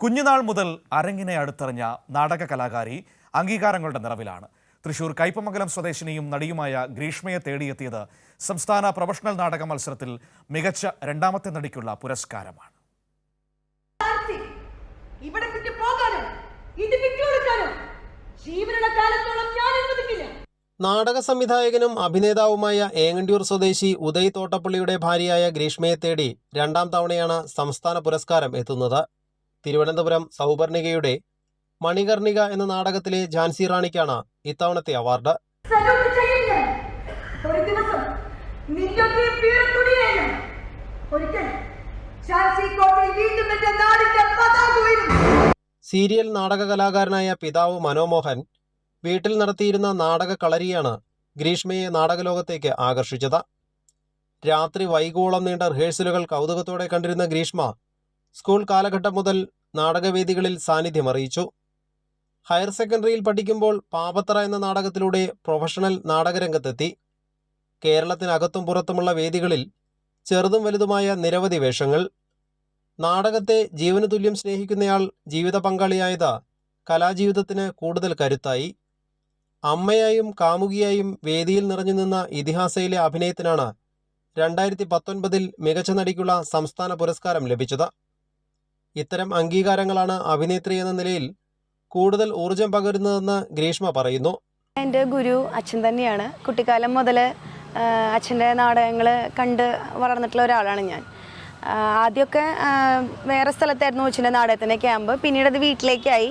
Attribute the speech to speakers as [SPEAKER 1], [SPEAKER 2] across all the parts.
[SPEAKER 1] കുഞ്ഞുനാൾ മുതൽ അരങ്ങിനെ അടുത്തറിഞ്ഞ നാടക കലാകാരി അംഗീകാരങ്ങളുടെ നിറവിലാണ്. തൃശൂർ കൈപ്പമംഗലം സ്വദേശിനിയും നടിയുമായ ഗ്രീഷ്മയെ തേടിയെത്തിയത് സംസ്ഥാന പ്രൊഫഷണൽ നാടക മത്സരത്തിൽ മികച്ച രണ്ടാമത്തെ നടിക്കുള്ള പുരസ്കാരമാണ്.
[SPEAKER 2] നാടക സംവിധായകനും അഭിനേതാവുമായ ഏങ്ങണ്ടിയൂർ സ്വദേശി ഉദയ് തോട്ടപ്പള്ളിയുടെ ഭാര്യയായ ഗ്രീഷ്മയെ തേടി രണ്ടാം തവണയാണ് സംസ്ഥാന പുരസ്കാരം എത്തുന്നത്. തിരുവനന്തപുരം സൗപർണികയുടെ മണികർണിക എന്ന നാടകത്തിലെ ഝാൻസി റാണിക്കാണ് ഇത്തവണത്തെ അവാർഡ്. സീരിയൽ നാടക കലാകാരനായ പിതാവ് മനോമോഹൻ വീട്ടിൽ നടത്തിയിരുന്ന നാടക കളരിയാണ് ഗ്രീഷ്മയെ നാടകലോകത്തേക്ക് ആകർഷിച്ചത്. രാത്രി വൈകോളം നീണ്ട റിഹേഴ്സലുകൾ കൗതുകത്തോടെ കണ്ടിരുന്ന ഗ്രീഷ്മ സ്കൂൾ കാലഘട്ടം മുതൽ നാടകവേദികളിൽ സാന്നിധ്യമറിയിച്ചു ഹയർ സെക്കൻഡറിയിൽ പഠിക്കുമ്പോൾ പാപത്തറ എന്ന നാടകത്തിലൂടെ പ്രൊഫഷണൽ നാടകരംഗത്തെത്തി. കേരളത്തിനകത്തും പുറത്തുമുള്ള വേദികളിൽ ചെറുതും വലുതുമായ നിരവധി വേഷങ്ങൾ. നാടകത്തെ ജീവന് തുല്യം സ്നേഹിക്കുന്നയാൾ ജീവിത പങ്കാളിയായത് കലാജീവിതത്തിന് കൂടുതൽ കരുത്തായി. അമ്മയായും കാമുകിയായും വേദിയിൽ നിറഞ്ഞു നിന്ന ഇതിഹാസയിലെ അഭിനയത്തിനാണ് രണ്ടായിരത്തി പത്തൊൻപതിൽ മികച്ച നടിക്കുള്ള സംസ്ഥാന പുരസ്കാരം ലഭിച്ചത്. ഇത്തരം അംഗീകാരങ്ങളാണ് അഭിനേത്രി എന്ന നിലയിൽ കൂടുതൽ ഊർജം പകരുന്നതെന്ന് ഗ്രീഷ്മ പറയുന്നു.
[SPEAKER 3] എന്റെ ഗുരു അച്ഛൻ തന്നെയാണ്. കുട്ടിക്കാലം മുതൽ അച്ഛന്റെ നാടകങ്ങൾ കണ്ട് വളർന്നിട്ടുള്ള ഒരാളാണ് ഞാൻ. ആദ്യമൊക്കെ വേറെ സ്ഥലത്തായിരുന്നു അച്ഛന്റെ നാടകത്തിന്റെ ക്യാമ്പ്. പിന്നീട് അത് വീട്ടിലേക്കായി.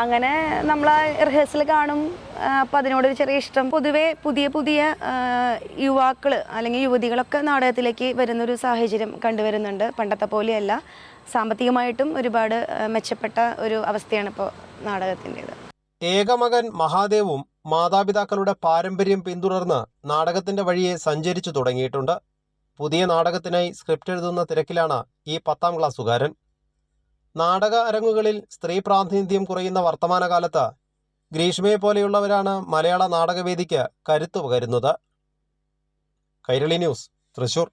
[SPEAKER 3] അങ്ങനെ നമ്മൾ റിഹേഴ്സൽ കാണും. അപ്പം അതിനോട് ഒരു ചെറിയ ഇഷ്ടം. പൊതുവേ പുതിയ പുതിയ യുവാക്കൾ അല്ലെങ്കിൽ യുവതികളൊക്കെ നാടകത്തിലേക്ക് വരുന്നൊരു സാഹചര്യം കണ്ടുവരുന്നുണ്ട്. പണ്ടത്തെ പോലെയല്ല. സാമ്പത്തികമായിട്ടും ഒരുപാട് മെച്ചപ്പെട്ട ഒരു അവസ്ഥയാണ് ഇപ്പോൾ നാടകത്തിന്റേത്.
[SPEAKER 2] ഏകമകൻ മഹാദേവും മാതാപിതാക്കളുടെ പാരമ്പര്യം പിന്തുടർന്ന് നാടകത്തിന്റെ വഴിയെ സഞ്ചരിച്ചു തുടങ്ങിയിട്ടുണ്ട്. പുതിയ നാടകത്തിനായി സ്ക്രിപ്റ്റ് എഴുതുന്ന തിരക്കിലാണ് ഈ പത്താം ക്ലാസ്സുകാരൻ നാടക അരങ്ങുകളിൽ സ്ത്രീ പ്രാതിനിധ്യം കുറയുന്ന വർത്തമാനകാലത്ത് ഗ്രീഷ്മയെ പോലെയുള്ളവരാണ് മലയാള നാടകവേദിക്ക് കരുത്തു പകരുന്നത് കൈരളി ന്യൂസ് തൃശൂർ.